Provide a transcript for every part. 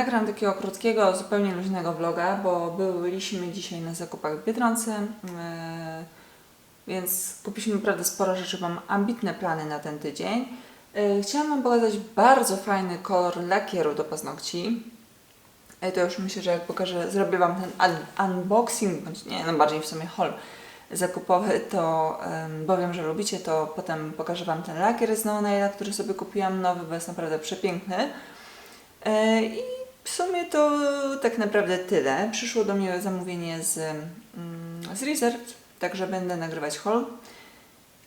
nagram takiego krótkiego, zupełnie luźnego vloga, bo byliśmy dzisiaj na zakupach w Biedronce, e, więc kupiliśmy naprawdę sporo rzeczy, mam ambitne plany na ten tydzień. E, Chciałam Wam pokazać bardzo fajny kolor lakieru do paznokci. E, To już myślę, że jak pokażę, zrobię Wam ten un- unboxing, bądź nie, no bardziej w sumie haul zakupowy, to bo wiem, że lubicie, to potem pokażę Wam ten lakier z No który sobie kupiłam nowy, bo jest naprawdę przepiękny. I w sumie to tak naprawdę tyle. Przyszło do mnie zamówienie z, mm, z Reserved, także będę nagrywać haul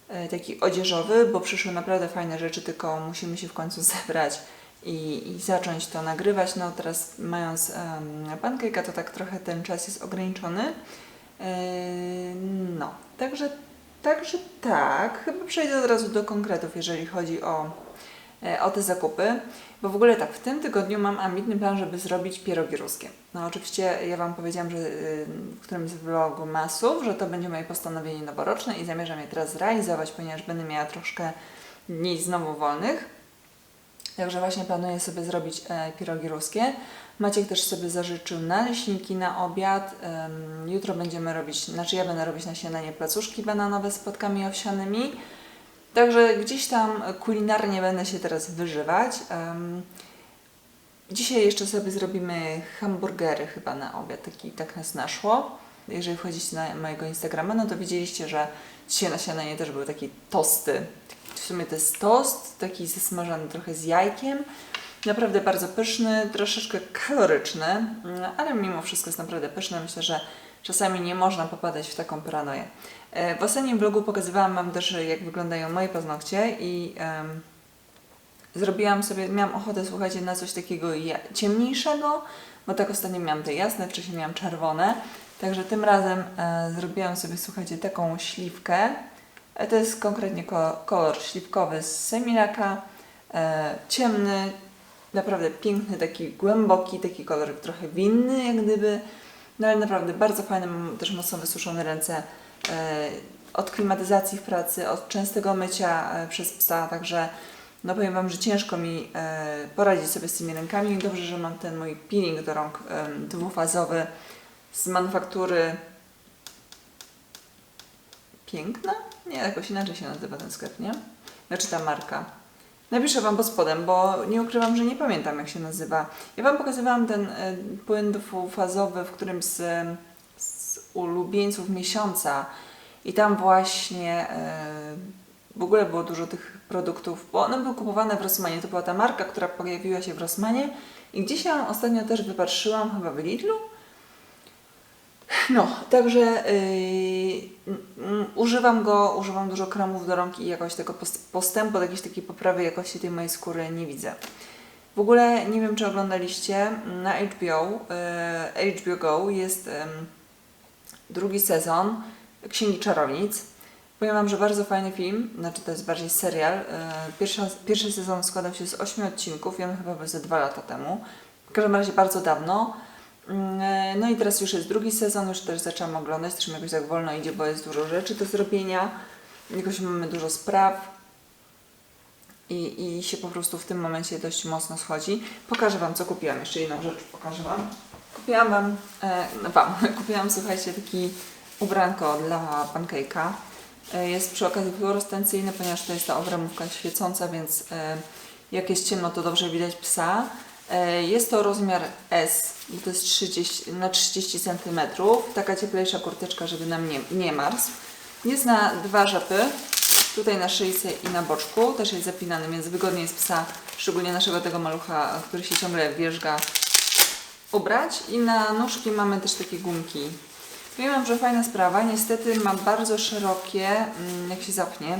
e, taki odzieżowy, bo przyszły naprawdę fajne rzeczy, tylko musimy się w końcu zebrać i, i zacząć to nagrywać. No teraz mając um, to tak trochę ten czas jest ograniczony. E, no, także, także tak. Chyba przejdę od razu do konkretów, jeżeli chodzi o, o te zakupy. Bo w ogóle tak, w tym tygodniu mam ambitny plan, żeby zrobić pierogi ruskie. No oczywiście ja Wam powiedziałam, że y, w którymś z vlogu masów, że to będzie moje postanowienie noworoczne i zamierzam je teraz zrealizować, ponieważ będę miała troszkę dni znowu wolnych. Także właśnie planuję sobie zrobić e, pierogi ruskie. Maciek też sobie zażyczył naleśniki na obiad. Jutro będziemy robić, znaczy ja będę robić na śniadanie placuszki bananowe z płatkami owsianymi. Także gdzieś tam kulinarnie będę się teraz wyżywać. Dzisiaj jeszcze sobie zrobimy hamburgery chyba na obiad, taki, tak nas naszło. Jeżeli wchodzicie na mojego Instagrama, no to widzieliście, że dzisiaj na śniadanie też były takie tosty. W sumie to jest tost, taki zasmażany trochę z jajkiem. Naprawdę bardzo pyszny, troszeczkę kaloryczny, mm, ale mimo wszystko jest naprawdę pyszny. Myślę, że czasami nie można popadać w taką paranoję. E, W ostatnim vlogu pokazywałam Wam też, jak wyglądają moje paznokcie i em, zrobiłam sobie, miałam ochotę, słuchajcie, na coś takiego ciemniejszego, bo tak ostatnio miałam te jasne, wcześniej miałam czerwone. Także tym razem e, zrobiłam sobie, słuchajcie, taką śliwkę. E, to jest konkretnie ko- kolor śliwkowy z Semilaka. E, ciemny, naprawdę piękny, taki głęboki, taki kolor trochę winny, jak gdyby. No ale naprawdę bardzo fajny, mam też mocno wysuszone ręce e, od klimatyzacji w pracy, od częstego mycia e, przez psa, także no powiem Wam, że ciężko mi e, poradzić sobie z tymi rękami. Dobrze, że mam ten mój peeling do rąk dwufazowy z manufaktury Piękna? Nie, jakoś inaczej się nazywa ten sklep, nie? Znaczy ta marka. Napiszę Wam pod spodem, bo nie ukrywam, że nie pamiętam jak się nazywa. Ja Wam pokazywałam ten e, płyn dwufazowy w którymś z, z ulubieńców miesiąca i tam właśnie e, w ogóle było dużo tych produktów, bo one były kupowane w Rossmanie. To była ta marka, która pojawiła się w Rossmanie i gdzieś ją ostatnio też wypatrzyłam, chyba w Lidlu. No, także yy, mm, używam go, używam dużo kremów do rąk i jakoś tego post- postępu, jakiejś takiej poprawy jakości tej mojej skóry nie widzę. W ogóle nie wiem, czy oglądaliście na HBO, yy, HBO Go jest drugi sezon Księgi Czarownic. Powiem Wam, że bardzo fajny film, znaczy to jest bardziej serial. Yy, Pierwszy, pierwszy sezon składał się z ośmiu odcinków i on chyba był ze dwa lata temu. W każdym razie bardzo dawno. Mm, No i teraz już jest drugi sezon, już też zaczęłam oglądać, też mi jakoś tak wolno idzie, bo jest dużo rzeczy do zrobienia. Jakoś mamy dużo spraw i, i się po prostu w tym momencie dość mocno schodzi. Pokażę Wam, co kupiłam. Jeszcze jedną rzecz pokażę Wam. Kupiłam Wam, e, no Wam, kupiłam, słuchajcie, taki ubranko dla pancake'a. E, Jest przy okazji fluorescencyjny, ponieważ to jest ta obramówka świecąca, więc e, jak jest ciemno, to dobrze widać psa. E, Jest to rozmiar S, bo to jest 30, na 30 cm. Taka cieplejsza kurteczka, żeby nam nie, nie marzł. Jest na dwa rzepy, tutaj na szyjce i na boczku. Też jest zapinany, więc wygodnie jest psa, szczególnie naszego tego malucha, który się ciągle wierzga, ubrać. I na nóżki mamy też takie gumki. Wam, że fajna sprawa. Niestety ma bardzo szerokie, mm, jak się zapnie,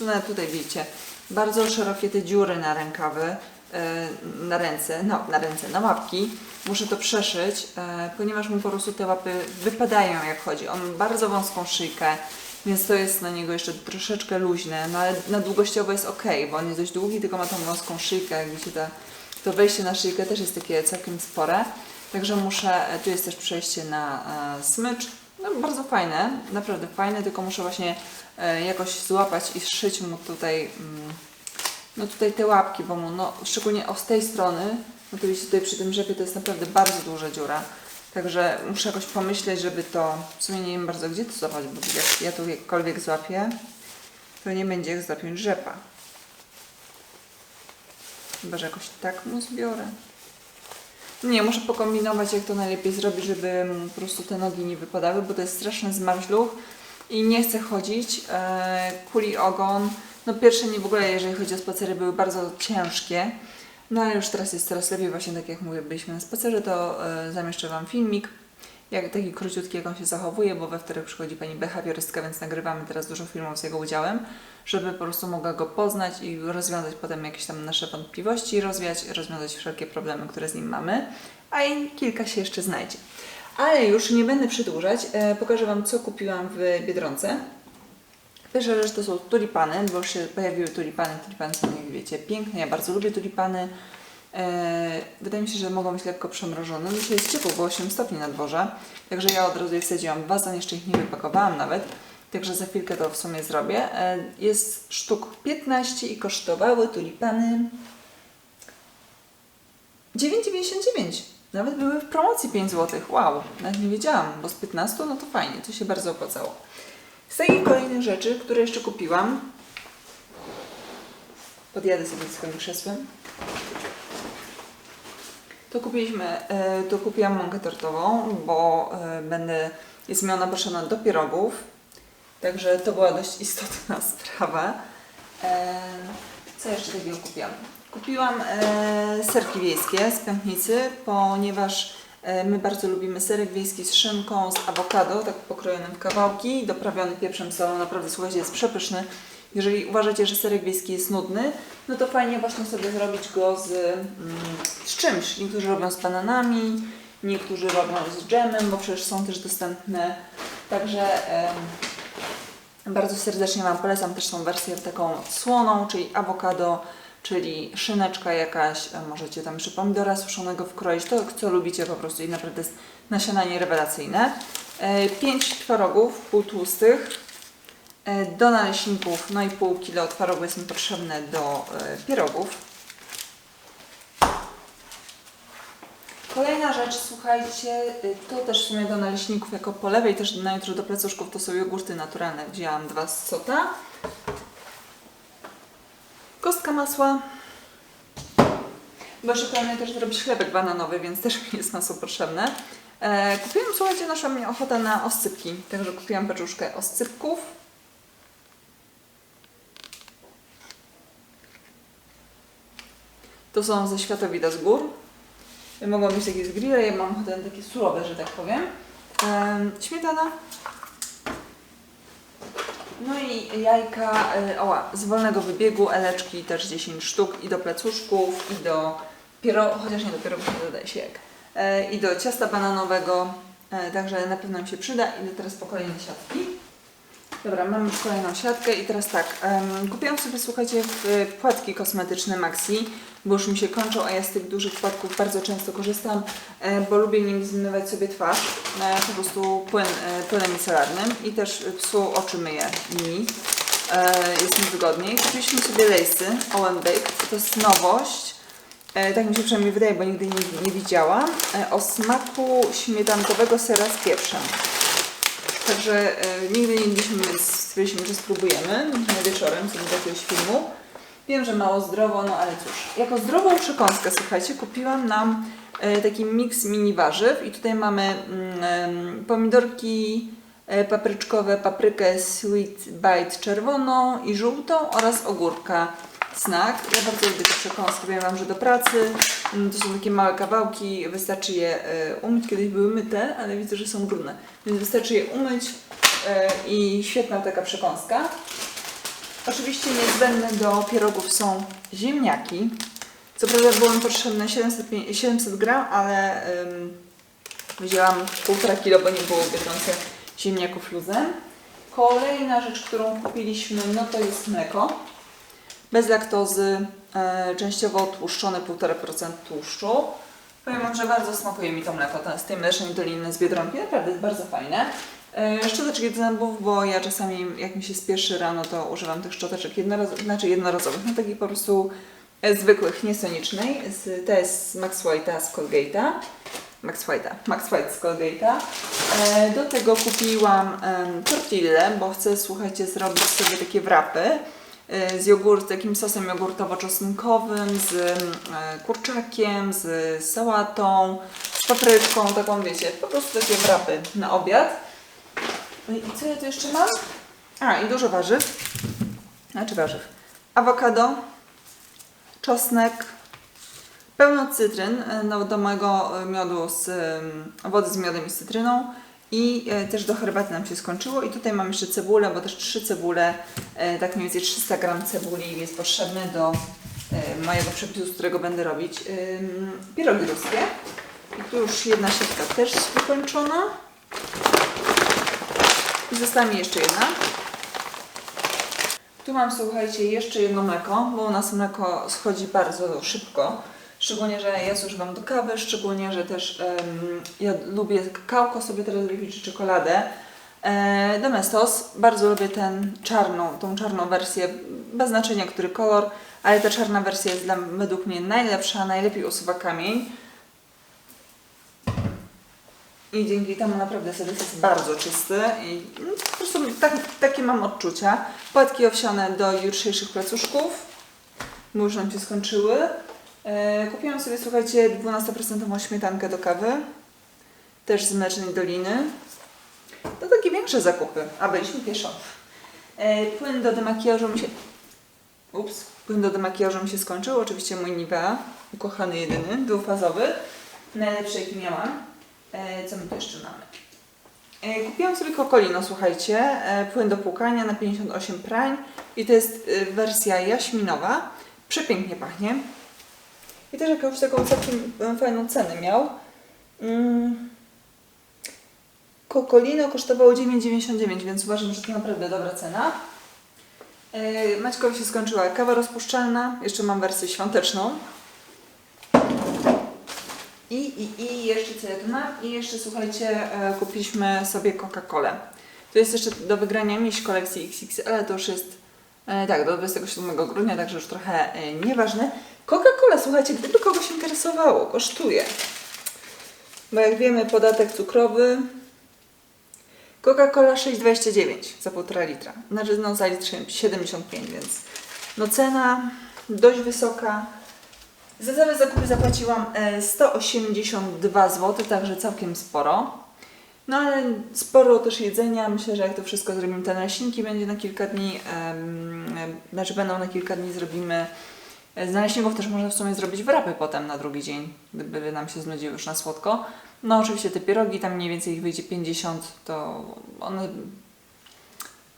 nawet tutaj widzicie, bardzo szerokie te dziury na rękawy, na ręce, no, na ręce, na łapki. Muszę to przeszyć, e, ponieważ mu po prostu te łapy wypadają jak chodzi. On ma bardzo wąską szyjkę, więc to jest na niego jeszcze troszeczkę luźne, no ale na długościowo jest ok, bo on jest dość długi, tylko ma tą wąską szyjkę, widzicie, ta, to wejście na szyjkę też jest takie całkiem spore. Także muszę, e, tu jest też przejście na e, smycz. No, bardzo fajne, naprawdę fajne, tylko muszę właśnie e, jakoś złapać i zszyć mu tutaj mm, no tutaj te łapki, bo mu, no szczególnie o z tej strony, no to tutaj przy tym rzepie to jest naprawdę bardzo duża dziura. Także muszę jakoś pomyśleć, żeby to, w sumie nie wiem bardzo gdzie to złapać, bo jak ja tu jakkolwiek złapię, to nie będzie jak złapiąć rzepa. Chyba, że jakoś tak mu zbiorę. Nie, muszę pokombinować, jak to najlepiej zrobić, żeby po prostu te nogi nie wypadały, bo to jest straszny zmarzluch i nie chcę chodzić. E, kuli ogon. No pierwsze nie w ogóle, jeżeli chodzi o spacery, były bardzo ciężkie. No ale już teraz jest coraz lepiej, właśnie tak jak mówię, byliśmy na spacerze, to e, zamieszczę Wam filmik, jak taki króciutki, jak on się zachowuje, bo we wtorek przychodzi Pani behawiorystka, więc nagrywamy teraz dużo filmów z jego udziałem, żeby po prostu mogła go poznać i rozwiązać potem jakieś tam nasze wątpliwości, rozwiać, rozwiązać wszelkie problemy, które z nim mamy, a i kilka się jeszcze znajdzie. Ale już nie będę przedłużać, e, pokażę Wam, co kupiłam w Biedronce. Pierwsza rzecz to są tulipany, bo się pojawiły tulipany. Tulipany są, jak wiecie, piękne. Ja bardzo lubię tulipany. Eee, wydaje mi się, że mogą być lekko przemrożone. Dzisiaj jest ciepło, było 8 stopni na dworze. Także ja od razu je wsadziłam w jeszcze ich nie wypakowałam nawet. Także za chwilkę to w sumie zrobię. Eee, jest sztuk 15 i kosztowały tulipany 9,99. Nawet były w promocji 5 zł. Wow, nawet nie wiedziałam, bo z 15 no to fajnie, to się bardzo opłacało. Z takich kolejnych rzeczy, które jeszcze kupiłam, podjadę sobie swoim krzesłem, to kupiliśmy, e, to kupiłam mąkę tortową, bo e, będę, jest mi ona potrzebna do pierogów, także to była dość istotna sprawa. E, Co jeszcze takiego kupiłam? Kupiłam serki wiejskie z pętnicy, ponieważ my bardzo lubimy serek wiejski z szynką, z awokado, tak pokrojonym w kawałki, doprawiony pieprzem solą, naprawdę słuchajcie, jest przepyszny. Jeżeli uważacie, że serek wiejski jest nudny, no to fajnie właśnie sobie zrobić go z, mm, z czymś. Niektórzy robią z bananami, niektórzy robią z dżemem, bo przecież są też dostępne. Także bardzo serdecznie Wam polecam też tą wersję taką słoną, czyli awokado, czyli szyneczka jakaś, a możecie tam jeszcze pomidora suszonego wkroić, to co lubicie po prostu i naprawdę jest nasionanie rewelacyjne. 5 twarogów półtłustych, e, do naleśników, no i pół kilo twarogu jest mi potrzebne do e, pierogów. Kolejna rzecz, słuchajcie, to też w sumie do naleśników jako po lewej, też na jutro do placuszków to są jogurty naturalne. Wzięłam dwa z sota. Kostka masła. Bo jeszcze też zrobić chlebek bananowy, więc też mi jest masło potrzebne. E, kupiłam, słuchajcie, naszła mnie ochota na oscypki, także kupiłam paczuszkę oscypków. To są ze Światowida z gór. Mogą być takie z grilla, ja mam ochotę na takie surowe, że tak powiem. Em, śmietana. No i jajka, y, oła, z wolnego wybiegu, eleczki też 10 sztuk i do plecuszków, i do pierogów, chociaż nie do pierogów, nie dodaje się jak, e, i do ciasta bananowego, e, także na pewno mi się przyda. Idę teraz po kolejne siatki. Dobra, mamy już kolejną siatkę i teraz tak, em, kupiłam sobie, słuchajcie, płatki kosmetyczne Maxi, bo już mi się kończą, a ja z tych dużych płatków bardzo często korzystam, e, bo lubię nim zmywać sobie twarz, e, po prostu płyn, e, płynem micelarnym i też psu oczy myję nimi, e, jest mi wygodniej. Kupiliśmy sobie lejsy OM Baked, to jest nowość, e, tak mi się przynajmniej wydaje, bo nigdy nie, nie widziałam, e, o smaku śmietankowego sera z pieprzem. Także e, nigdy nie jedliśmy, więc stwierdziliśmy, że spróbujemy wieczorem sobie do jakiegoś filmu. Wiem, że mało zdrowo, no ale cóż. Jako zdrową przekąskę, słuchajcie, kupiłam nam e, taki miks mini warzyw i tutaj mamy mm, pomidorki e, papryczkowe, paprykę sweet bite czerwoną i żółtą oraz ogórka snack. Ja bardzo lubię te przekąski, powiem Wam, że do pracy mm, to są takie małe kawałki, wystarczy je e, umyć, kiedyś były myte, ale widzę, że są brudne, więc wystarczy je umyć e, i świetna taka przekąska. Oczywiście niezbędne do pierogów są ziemniaki. Co prawda było mi potrzebne 700, pię- 700 gram, ale ym, wzięłam 1,5 kilo, bo nie było Biedronce ziemniaków luzem. Kolejna rzecz, którą kupiliśmy, no to jest mleko. Bez laktozy, e, częściowo tłuszczone 1,5% tłuszczu. Powiem Wam, że bardzo smakuje mi to mleko to z tej mlecznej doliny z Biedronki. Naprawdę jest bardzo fajne. E, Szczoteczki do zębów, bo ja czasami jak mi się spieszy rano, to używam tych szczoteczek jednorazowych, znaczy jednorazowych, no takich po prostu e, zwykłych, niesonicznej. Ta jest z Max White'a z Colgate'a. Max White'a, Max White z Colgate'a. Do tego kupiłam em, tortillę, bo chcę, słuchajcie, zrobić sobie takie wrapy z jogurt, takim sosem jogurtowo-czosnkowym, z em, e, kurczakiem, z sałatą, z papryczką, taką wiecie, po prostu takie wrapy na obiad. No I co ja tu jeszcze mam? A, i dużo warzyw. Znaczy warzyw. Awokado, czosnek, pełno cytryn no, do mojego miodu z em, wody z miodem i z cytryną. I e, też do herbaty nam się skończyło. I tutaj mam jeszcze cebulę, bo też trzy cebule, e, tak mniej więcej 300 gram cebuli jest potrzebne do e, mojego przepisu, z którego będę robić pierogi ruskie. I tu już jedna siatka też jest wykończona. I została mi jeszcze jedna. Tu mam, słuchajcie, jeszcze jedno mleko, bo u nas mleko schodzi bardzo szybko. Szczególnie, że ja zużywam do kawy, szczególnie, że też em, ja lubię kakałko sobie teraz robić czy czekoladę. E, Domestos, bardzo lubię ten czarną, tą czarną wersję, bez znaczenia który kolor, ale ta czarna wersja jest dla, według mnie najlepsza, najlepiej usuwa kamień. I dzięki temu naprawdę serwis jest bardzo czysty i no, po prostu tak, takie mam odczucia. Płatki owsiane do jutrzejszych placuszków, bo już nam się skończyły. E, kupiłam sobie, słuchajcie, 12% śmietankę do kawy, też z Mlecznej Doliny. To takie większe zakupy, a byliśmy pieszo. E, płyn do demakijażu mi się... Ups, płyn do demakijażu mi się skończył, oczywiście mój Nivea, ukochany jedyny, dwufazowy, najlepszy jaki miałam. E, co my tu jeszcze mamy? Kupiłam sobie Kokolino, słuchajcie, płyn do płukania na 58 prań i to jest wersja jaśminowa. Przepięknie pachnie. I też jakąś taką całkiem e, fajną cenę miał. Mm. Kokolino kosztowało 9,99, więc uważam, że to naprawdę dobra cena. E, Maćkowi się skończyła kawa rozpuszczalna. Jeszcze mam wersję świąteczną. I, i, I jeszcze co ja tu mam? I jeszcze słuchajcie, e, kupiliśmy sobie Coca-Colę. To jest jeszcze do wygrania miś kolekcji XXL, ale to już jest tak, do 27 grudnia, także już trochę nieważne. Coca-Cola, słuchajcie, gdyby kogoś interesowało, kosztuje. Bo jak wiemy, podatek cukrowy. Coca-Cola 6,29 za 1,5 litra. Znaczy, no za litr 75, więc no cena dość wysoka. Za cały zakupy zapłaciłam e, 182 zł, także całkiem sporo. No ale sporo też jedzenia. Myślę, że jak to wszystko zrobimy, te naleśniki będzie na kilka dni, em, znaczy będą na kilka dni, zrobimy. Z też można w sumie zrobić wrapy potem na drugi dzień, gdyby nam się znudziły już na słodko. No oczywiście te pierogi, tam mniej więcej ich wyjdzie 50, to one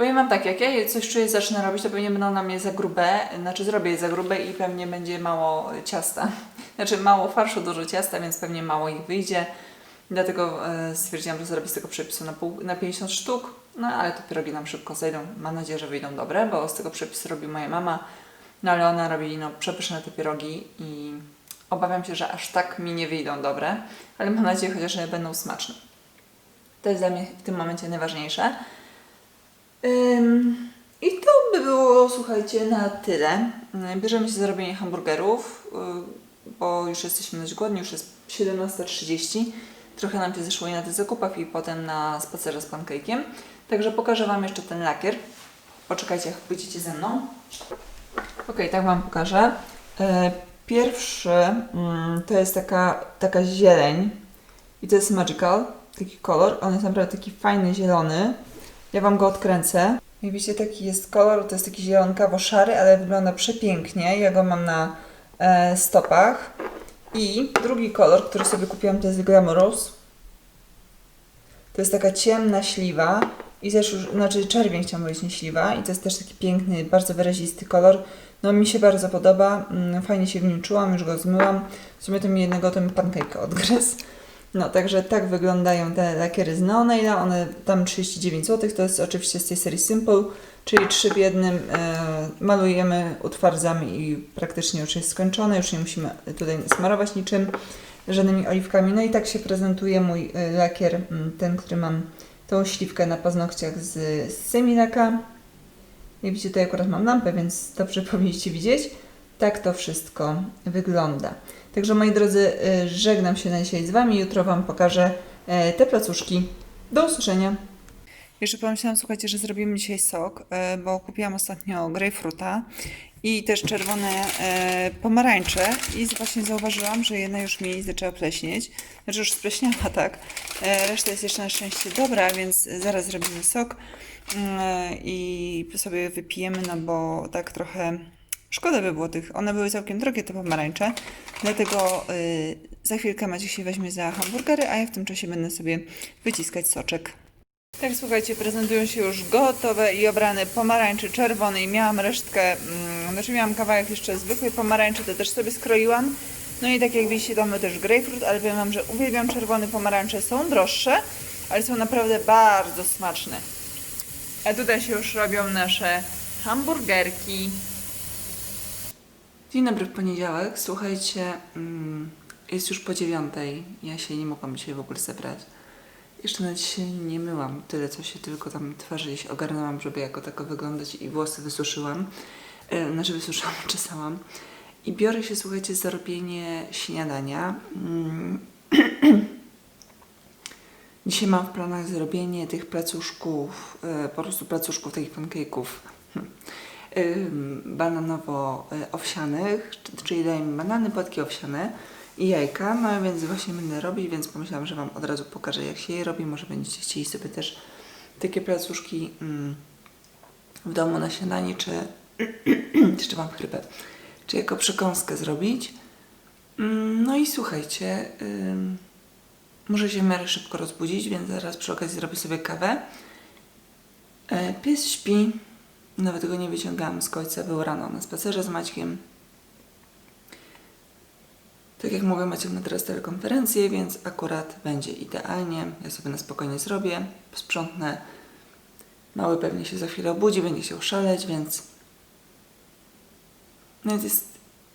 Powiem Wam tak, jak ja coś czuję, zacznę robić, to pewnie będą na mnie za grube, znaczy zrobię je za grube i pewnie będzie mało ciasta. Znaczy mało farszu, dużo ciasta, więc pewnie mało ich wyjdzie. Dlatego e, stwierdziłam, że zrobię z tego przepisu na, pół, na 50 sztuk. No ale te pierogi nam szybko zejdą. Mam nadzieję, że wyjdą dobre, bo z tego przepisu robi moja mama. No ale ona robi no, przepyszne te pierogi i obawiam się, że aż tak mi nie wyjdą dobre, ale mam nadzieję chociaż, że będą smaczne. To jest dla mnie w tym momencie najważniejsze. Ym, I to by było, słuchajcie, na tyle. Bierzemy się za robienie hamburgerów, y, bo już jesteśmy dość głodni, już jest 17.30. Trochę nam się zeszło i na tych zakupach i potem na spacerze z pancake'iem. Także pokażę Wam jeszcze ten lakier. Poczekajcie, jak pójdziecie ze mną. Ok, tak Wam pokażę. E, Pierwszy mm, to jest taka, taka zieleń i to jest Magical, taki kolor. On jest naprawdę taki fajny, zielony. Ja Wam go odkręcę. Jak widzicie, taki jest kolor, to jest taki zielonkawo-szary, ale wygląda przepięknie. Ja go mam na e, stopach. I drugi kolor, który sobie kupiłam, to jest Glamorous. To jest taka ciemna śliwa i też już, znaczy czerwień chciałam powiedzieć, nie śliwa. I to jest też taki piękny, bardzo wyrazisty kolor. No mi się bardzo podoba, mm, fajnie się w nim czułam, już go zmyłam. W sumie to mi jednego mi pancake odgryzł. No, także tak wyglądają te lakiery z Neonaila. One tam 39 zł. To jest oczywiście z tej serii Simple, czyli 3 w jednym. E, malujemy, utwardzamy i praktycznie już jest skończone. Już nie musimy tutaj smarować niczym. żadnymi oliwkami. No i tak się prezentuje mój y, lakier, mm, ten, który mam tą śliwkę na paznokciach z, z Semilaka. Jak widzicie, tutaj akurat mam lampę, więc dobrze powinniście widzieć. Tak to wszystko wygląda. Także moi drodzy, y, żegnam się na dzisiaj z Wami. Jutro Wam pokażę e, te placuszki. Do usłyszenia. Jeszcze pomyślałam, słuchajcie, że zrobimy dzisiaj sok, e, bo kupiłam ostatnio grejpfruta i też czerwone e, pomarańcze i właśnie zauważyłam, że jedna już mi zaczęła pleśnieć. Znaczy już spleśniała, tak. E, Reszta jest jeszcze na szczęście dobra, więc zaraz zrobimy sok e, i sobie wypijemy, no bo tak trochę szkoda by było tych. One były całkiem drogie, te pomarańcze, dlatego y, za chwilkę Maciek się weźmie za hamburgery, a ja w tym czasie będę sobie wyciskać soczek. Tak, słuchajcie, prezentują się już gotowe i obrane pomarańczy czerwonej. Miałam resztkę, mm, znaczy miałam kawałek jeszcze zwykłej pomarańczy, to też sobie skroiłam. No i tak jak widzicie, tam był też grejpfrut, ale powiem wam, że uwielbiam czerwone pomarańcze. Są droższe, ale są naprawdę bardzo smaczne. A tutaj się już robią nasze hamburgerki. Dzień dobry w poniedziałek. Słuchajcie, mm, jest już po dziewiątej. Ja się nie mogłam dzisiaj w ogóle zebrać. Jeszcze nawet się nie myłam. Tyle, co się tylko tam twarzy się ogarnęłam, żeby jako tako wyglądać i włosy wysuszyłam. E, znaczy wysuszyłam, czesałam. I biorę się, słuchajcie, za robienie śniadania. Mm. Dzisiaj mam w planach zrobienie tych placuszków, e, po prostu placuszków, takich pancake'ów ym, bananowo-owsianych, c- czyli daję mi banany, płatki owsiane i jajka, no więc właśnie będę robić, więc pomyślałam, że Wam od razu pokażę jak się je robi, może będziecie chcieli sobie też takie placuszki mm, w domu na śniadanie, czy jeszcze mam chrypę, czy jako przekąskę zrobić. Mm, No i słuchajcie, ym, muszę się w miarę szybko rozbudzić, więc zaraz przy okazji zrobię sobie kawę. E, Pies śpi, nawet go nie wyciągałam z końca, był rano na spacerze z Maćkiem. Tak jak mówię, Maciek ma teraz telekonferencję, więc akurat będzie idealnie. Ja sobie na spokojnie zrobię, posprzątnę. Mały pewnie się za chwilę obudzi, będzie się szaleć, więc... Więc jest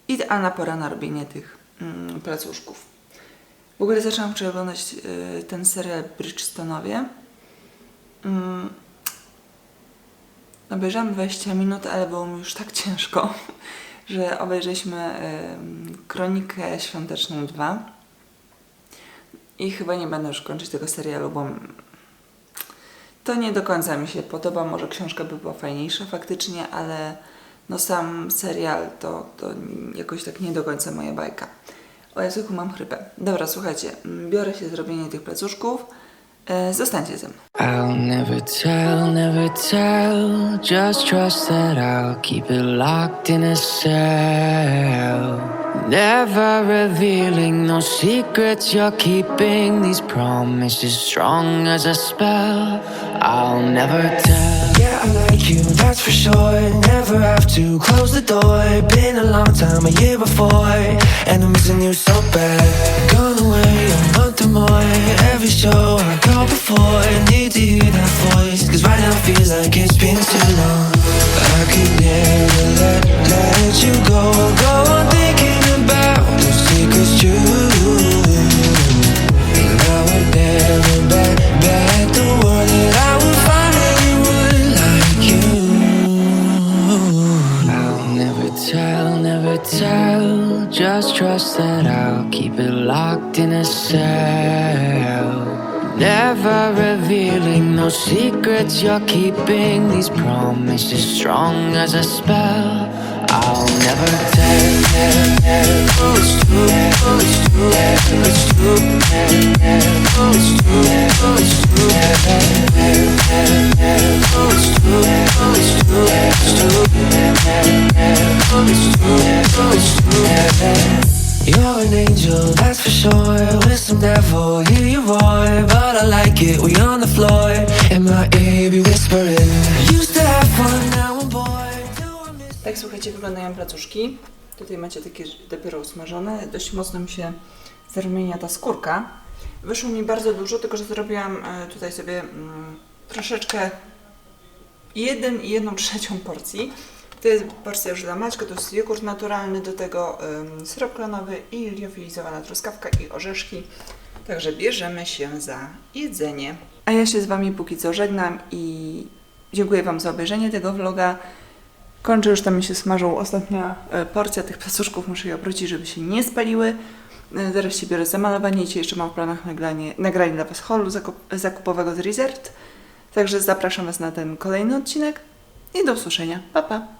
idealna pora na robienie tych mm, placuszków. W ogóle zaczęłam przeglądać y, ten serial Bridgestonowie. Mm, Obejrzałam 20 minut, ale było mi już tak ciężko, że obejrzeliśmy Kronikę Świąteczną 2. I chyba nie będę już kończyć tego serialu, bo to nie do końca mi się podoba. Może książka by była fajniejsza faktycznie, ale no sam serial to, to jakoś tak nie do końca moja bajka. O Jezuku, mam chrypę. Dobra, słuchajcie, biorę się za robienie tych placuszków. Zostańcie ze mną. I'll never tell, never tell. Just trust that I'll keep it locked in a cell. Never revealing no secrets you're keeping. These promises strong as a spell. I'll never tell. Yeah, I like you, that's for sure. Never have to close the door. Been a long time, a year before, and I'm missing you so bad. Gone away month more. Every show I go before, I need to hear that voice. Cause right now feels like it's been too long. I could never let, let you go. Go on thinking about those secrets true. And I would never the that I would find anyone like you. I'll never tell, never tell. Just trust that I'll keep it locked in a cell. Never revealing no secrets you're keeping. These promises strong as a spell. I'll never tell. Oh, true, oh, true, true, oh, true, oh, true, true, true, true, true, it's true. You're an angel, that's for sure. With some devil, hear you roar. But I like it, on the floor. My ear, be whispering. Used to have fun, now I'm Tak, słuchajcie, wyglądają placuszki. Tutaj macie takie dopiero usmażone. Dość mocno mi się zarumienia ta skórka. Wyszło mi bardzo dużo, tylko że zrobiłam e, tutaj sobie mm, troszeczkę jeden i jedną trzecią porcji. To jest porcja już dla Maćka, to jest jogurt naturalny, do tego ym, syrop klonowy i liofilizowana truskawka i orzeszki. Także bierzemy się za jedzenie. A ja się z Wami póki co żegnam i dziękuję Wam za obejrzenie tego vloga. Kończę, już tam mi się smażą ostatnia e, porcja tych placuszków, muszę je obrócić, żeby się nie spaliły. E, Zaraz się biorę za malowanie, dzisiaj jeszcze mam w planach nagranie, nagranie dla Was holu zakup, zakupowego z Resort. Także zapraszam Was na ten kolejny odcinek i do usłyszenia. Pa, pa!